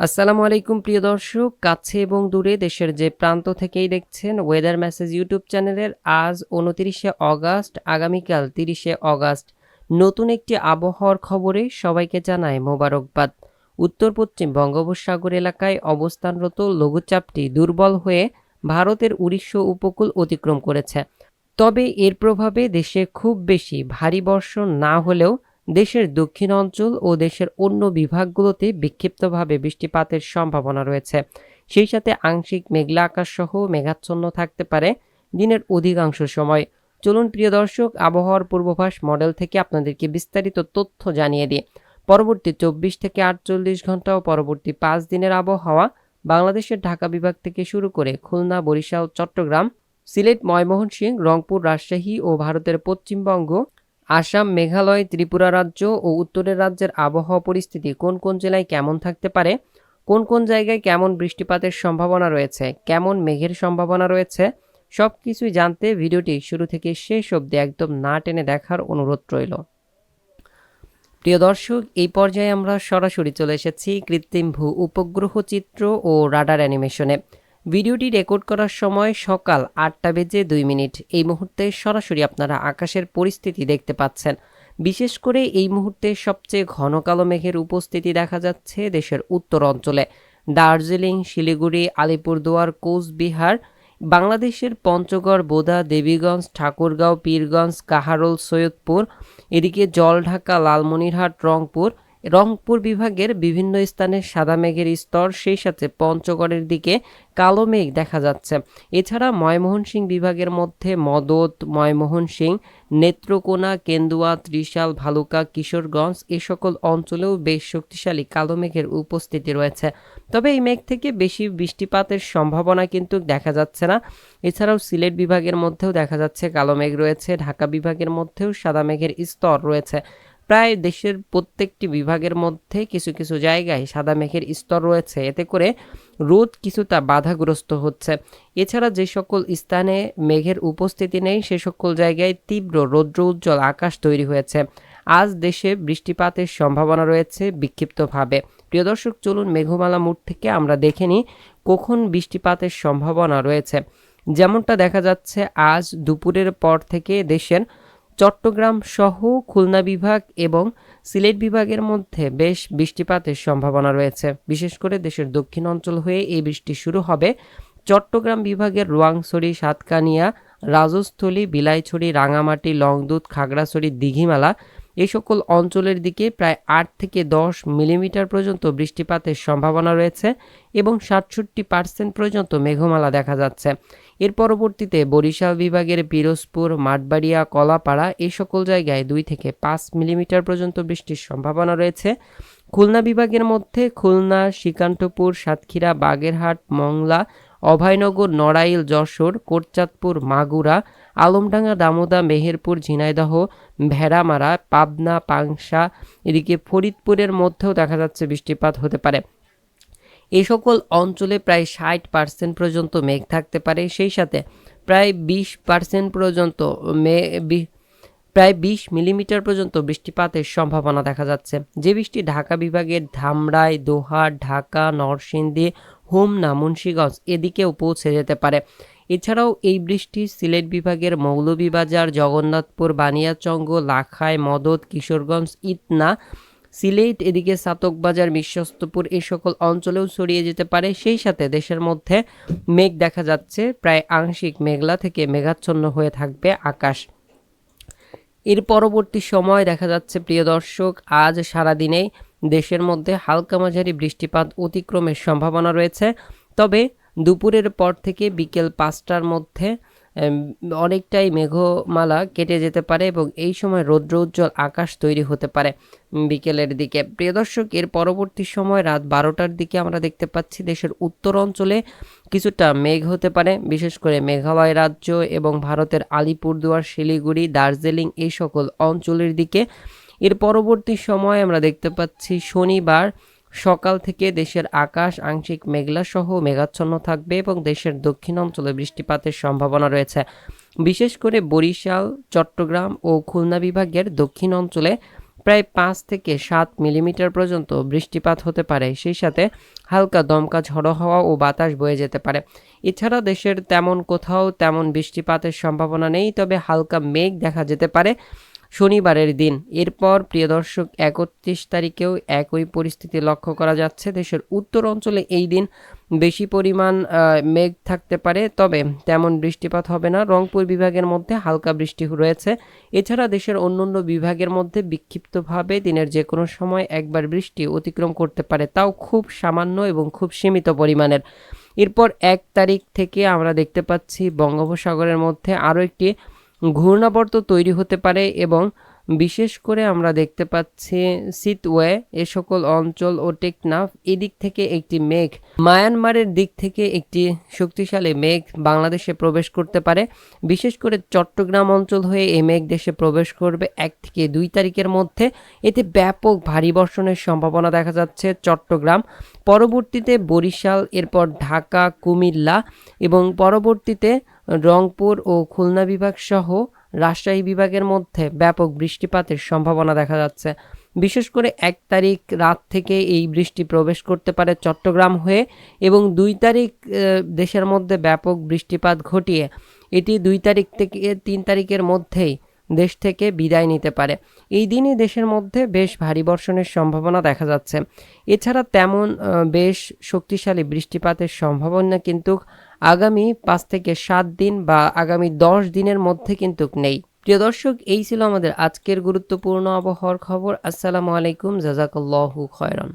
আসসালামু আলাইকুম, প্রিয় দর্শক। কাছে এবং দূরে দেশের যে প্রান্ত থেকেই দেখছেন ওয়েদার মেসেজ ইউটিউব চ্যানেলের আজ উনতিরিশে অগাস্ট, আগামীকাল তিরিশে অগাস্ট। নতুন একটি আবহাওয়ার খবরে সবাইকে জানায় মোবারকবাদ। উত্তর পশ্চিম বঙ্গোপসাগর এলাকায় অবস্থানরত লঘুচাপটি দুর্বল হয়ে ভারতের উড়িষ্যা উপকূল অতিক্রম করেছে। তবে এর প্রভাবে দেশে খুব বেশি ভারী বর্ষণ না হলেও দেশের দক্ষিণ অঞ্চল ও দেশের অন্য বিভাগগুলোতে বিক্ষিপ্তভাবে বৃষ্টিপাতের সম্ভাবনা রয়েছে। সেই সাথে আংশিক মেঘলা আকাশ সহ মেঘাচ্ছন্ন থাকতে পারে দিনের অধিকাংশ সময়। চলুন প্রিয় দর্শক, আবহাওয়ার পূর্বাভাস মডেল থেকে আপনাদেরকে বিস্তারিত তথ্য জানিয়ে দিই। পরবর্তী চব্বিশ থেকে আটচল্লিশ ঘণ্টা ও পরবর্তী পাঁচ দিনের আবহাওয়া বাংলাদেশের ঢাকা বিভাগ থেকে শুরু করে খুলনা, বরিশাল, চট্টগ্রাম, সিলেট ময়মোহনসিংহ রংপুর, রাজশাহী ও ভারতের পশ্চিমবঙ্গ আসাম, মেঘালয়, ত্রিপুরা রাজ্য ও উত্তরের রাজ্যের আবহাওয়া পরিস্থিতি কোন কোন জেলায় কেমন থাকতে পারে? কোন কোন জায়গায় কেমন বৃষ্টিপাতের সম্ভাবনা রয়েছে? কেমন মেঘের সম্ভাবনা রয়েছে? সব কিছুই জানতে ভিডিওটি শুরু থেকে শেষ অবধি একদম না টেনে দেখার অনুরোধ রইল। প্রিয় দর্শক, এই পর্যায়ে আমরা সরাসরি চলে এসেছি কৃত্রিম ভূ উপগ্রহ চিত্র ও রাডার অ্যানিমেশনে। ভিডিওটি রেকর্ড করার সময় সকাল আটটা বেজে দুই মিনিট। এই মুহূর্তে সরাসরি আপনারা আকাশের পরিস্থিতি দেখতে পাচ্ছেন। বিশেষ করে এই মুহূর্তে সবচেয়ে ঘন কালো মেঘের উপস্থিতি দেখা যাচ্ছে দেশের উত্তর অঞ্চলে। দার্জিলিং, শিলিগুড়ি, আলিপুরদুয়ার, কোচবিহার, বাংলাদেশের পঞ্চগড়, বোদা, দেবীগঞ্জ, ঠাকুরগাঁও, পীরগঞ্জ, কাহারোল, সৈয়দপুর, এদিকে জলঢাকা, লালমনিরহাট, রংপুর রংপুর বিভাগের বিভিন্ন স্থানে সাদা মেঘের স্তর, সেই সাথে পঞ্চগড়ের দিকে কালো মেঘ দেখা যাচ্ছে। এছাড়া ময়মোহন সিং বিভাগের মধ্যে মদত, ময়মোহন সিং, নেত্রকোনা, কেন্দুয়া, ত্রিশাল, ভালুকা, কিশোরগঞ্জ এ সকল অঞ্চলেও বেশ শক্তিশালী কালো মেঘের উপস্থিতি রয়েছে। তবে এই মেঘ থেকে বেশি বৃষ্টিপাতের সম্ভাবনা কিন্তু দেখা যাচ্ছে না। এছাড়াও সিলেট বিভাগের মধ্যেও দেখা যাচ্ছে কালো মেঘ রয়েছে, ঢাকা বিভাগের মধ্যেও সাদা মেঘের স্তর রয়েছে। প্রায় দেশের প্রত্যেকটি বিভাগের মধ্যে কিছু কিছু জায়গায় সাদা মেঘের স্তর রয়েছে। এতে করে রোদ কিছুটা বাধাগ্রস্ত হচ্ছে। এছাড়া যে সকল স্থানে মেঘের উপস্থিতি নেই, সে সকল জায়গায় তীব্র রৌদ্র উজ্জ্বল আকাশ তৈরি হয়েছে। আজ দেশে বৃষ্টিপাতের সম্ভাবনা রয়েছে বিক্ষিপ্তভাবে। প্রিয় দর্শক, চলুন মেঘমালা মুঠ থেকে আমরা দেখে নিই কখন বৃষ্টিপাতের সম্ভাবনা রয়েছে। যেমনটা দেখা যাচ্ছে, আজ দুপুরের পর থেকে দেশের চট্টগ্রাম সহ খুলনা বিভাগ এবং সিলেট বিভাগের মধ্যে বেশ বৃষ্টিপাতের সম্ভাবনা রয়েছে। বিশেষ করে দেশের দক্ষিণ অঞ্চল হয়ে এই বৃষ্টি শুরু হবে। চট্টগ্রাম বিভাগের রোয়াংছড়ি, সাতকানিয়া, রাজস্থলী, বিলাইছড়ি, রাঙামাটি, লংদুত, খাগড়াছড়ি, দিঘিমালা এই সকল অঞ্চলের দিকে প্রায় আট থেকে দশ মিলিমিটার পর্যন্ত বৃষ্টিপাতের সম্ভাবনা রয়েছে এবং সাতষট্টি পার্সেন্ট পর্যন্ত মেঘমালা দেখা যাচ্ছে। এর পরবর্তীতে বরিশাল বিভাগের পিরোজপুর, মাঠবাড়িয়া, কলাপাড়া এই সকল জায়গায় দুই থেকে পাঁচ মিলিমিটার পর্যন্ত বৃষ্টির সম্ভাবনা রয়েছে। খুলনা বিভাগের মধ্যে খুলনা, শ্রীকান্তপুর, সাতক্ষীরা, বাগেরহাট, মংলা অভয়নগর, নড়াইল, যশোর, কোটচাঁদপুর, মাগুরা, আলমডাঙ্গা, দামোদা, মেহেরপুর, ঝিনাইদহ, ভেড়ামারা, পাবনা, পাংশা, এদিকে ফরিদপুরের মধ্যেও দেখা যাচ্ছে বৃষ্টিপাত হতে পারে। এই সকল অঞ্চলে প্রায় ষাট পার্সেন্ট পর্যন্ত মেঘ থাকতে পারে। সেই সাথে প্রায় বিশ পার্সেন্ট পর্যন্ত মে প্রায় বিশ মিলিমিটার পর্যন্ত বৃষ্টিপাতের সম্ভাবনা দেখা যাচ্ছে। যে বৃষ্টি ঢাকা বিভাগের ধামরাই দোহা ঢাকা, নরসিংদী হোমনা মুন্সীগঞ্জ এদিকেও পৌঁছে যেতে পারে। এছাড়াও এই বৃষ্টি সিলেট বিভাগের মৌলভীবাজার, জগন্নাথপুর বানিয়াচঙ্গ লাখাই, মদত, কিশোরগঞ্জ ইতনা সিলেট, এদিকে সাতকবাজার, বিশ্বস্তপুর এই সকল অঞ্চলেও ছড়িয়ে যেতে পারে। সেই সাথে দেশের মধ্যে মেঘ দেখা যাচ্ছে। প্রায় আংশিক মেঘলা থেকে মেঘাচ্ছন্ন হয়ে থাকবে আকাশ। এর পরবর্তী সময় দেখা যাচ্ছে, প্রিয় দর্শক, আজ সারাদিনেই দেশের মধ্যে হালকা মাঝারি বৃষ্টিপাত অতিক্রমের সম্ভাবনা রয়েছে। তবে দুপুরের পর থেকে বিকেল পাঁচটার মধ্যে অনেকটাই মেঘমালা কেটে যেতে পারে এবং এই সময় রৌদ্র উজ্জ্বল আকাশ তৈরি হতে পারে বিকেলের দিকে। প্রিয় দর্শক, এর পরবর্তী সময় রাত বারোটার দিকে আমরা দেখতে পাচ্ছি দেশের উত্তর অঞ্চলে কিছুটা মেঘ হতে পারে, বিশেষ করে মেঘালয় রাজ্য এবং ভারতের আলিপুরদুয়ার, শিলিগুড়ি, দার্জিলিং এই সকল অঞ্চলের দিকে। এর পরবর্তী সময় আমরা দেখতে পাচ্ছি শনিবার সকাল থেকে দেশের আকাশ, আংশিক মেঘলা সহ মেঘাচ্ছন্ন থাকবে এবং দেশের দক্ষিণ অঞ্চলে বৃষ্টিপাতের সম্ভাবনা রয়েছে। বিশেষ করে বরিশাল, চট্টগ্রাম ও খুলনা বিভাগের দক্ষিণ অঞ্চলে প্রায় পাঁচ থেকে সাত মিলিমিটার পর্যন্ত বৃষ্টিপাত হতে পারে। সেই সাথে হালকা দমকা ঝড়ো হাওয়া ও বাতাস বয়ে যেতে পারে। এছাড়া দেশের তেমন কোথাও তেমন বৃষ্টিপাতের সম্ভাবনা নেই, তবে হালকা মেঘ দেখা যেতে পারে। শনিবারের দিন। এরপর প্রিয় দর্শক, একত্রিশ তারিখেও একই পরিস্থিতি লক্ষ্য করা যাচ্ছে। দেশের উত্তর অঞ্চলে এই দিন বেশি পরিমাণ মেঘ থাকতে পারে, তবে তেমন বৃষ্টিপাত হবে না। রংপুর বিভাগের মধ্যে হালকা বৃষ্টি রয়েছে। এছাড়া দেশের অন্যান্য বিভাগের মধ্যে বিক্ষিপ্তভাবে দিনের যে কোনো সময় একবার বৃষ্টি অতিক্রম করতে পারে। তাও খুব সামান্য এবং খুব সীমিত পরিমাণের। এরপর এক তারিখ থেকে আমরা দেখতে পাচ্ছি বঙ্গোপসাগরের মধ্যে আরও একটি ঘূর্ণাবর্ত তৈরি হতে পারে এবং বিশেষ করে আমরা দেখতে পাচ্ছি সিতওয়ে এ সকল অঞ্চল ও টেকনাফ এদিক থেকে একটি মেঘ। মায়ানমারের দিক থেকে একটি শক্তিশালী মেঘ বাংলাদেশে প্রবেশ করতে পারে। বিশেষ করে চট্টগ্রাম অঞ্চল হয়ে এই মেঘ দেশে প্রবেশ করবে এক থেকে দুই তারিখের মধ্যে। এতে ব্যাপক ভারী বর্ষণের সম্ভাবনা দেখা যাচ্ছে চট্টগ্রাম। পরবর্তীতে বরিশাল, এরপর ঢাকা, কুমিল্লা এবং পরবর্তীতে রংপুর ও খুলনা বিভাগ সহ রাজশাহী বিভাগের মধ্যে ব্যাপক বৃষ্টিপাতের সম্ভাবনা দেখা যাচ্ছে। বিশেষ করে এক তারিখ রাত থেকে এই বৃষ্টি প্রবেশ করতে পারে চট্টগ্রাম হয়ে এবং দুই তারিখ দেশের মধ্যে ব্যাপক বৃষ্টিপাত ঘটিয়ে এটি দুই তারিখ থেকে তিন তারিখের মধ্যেই দেশ থেকে বিদায় নিতে পারে। এই দিনই দেশের মধ্যে বেশ ভারী বর্ষণের সম্ভাবনা দেখা যাচ্ছে। এছাড়া তেমন বেশ শক্তিশালী বৃষ্টিপাতের সম্ভাবনা কিন্তু আগামী পাঁচ থেকে সাত দিন বা আগামী দশ দিনের মধ্যে কিন্তু নেই। প্রিয় দর্শক, এই ছিল আমাদের আজকের গুরুত্বপূর্ণ আবহাওয়ার খবর। আসসালামু আলাইকুম, জাজাকাল্লাহু খয়রান।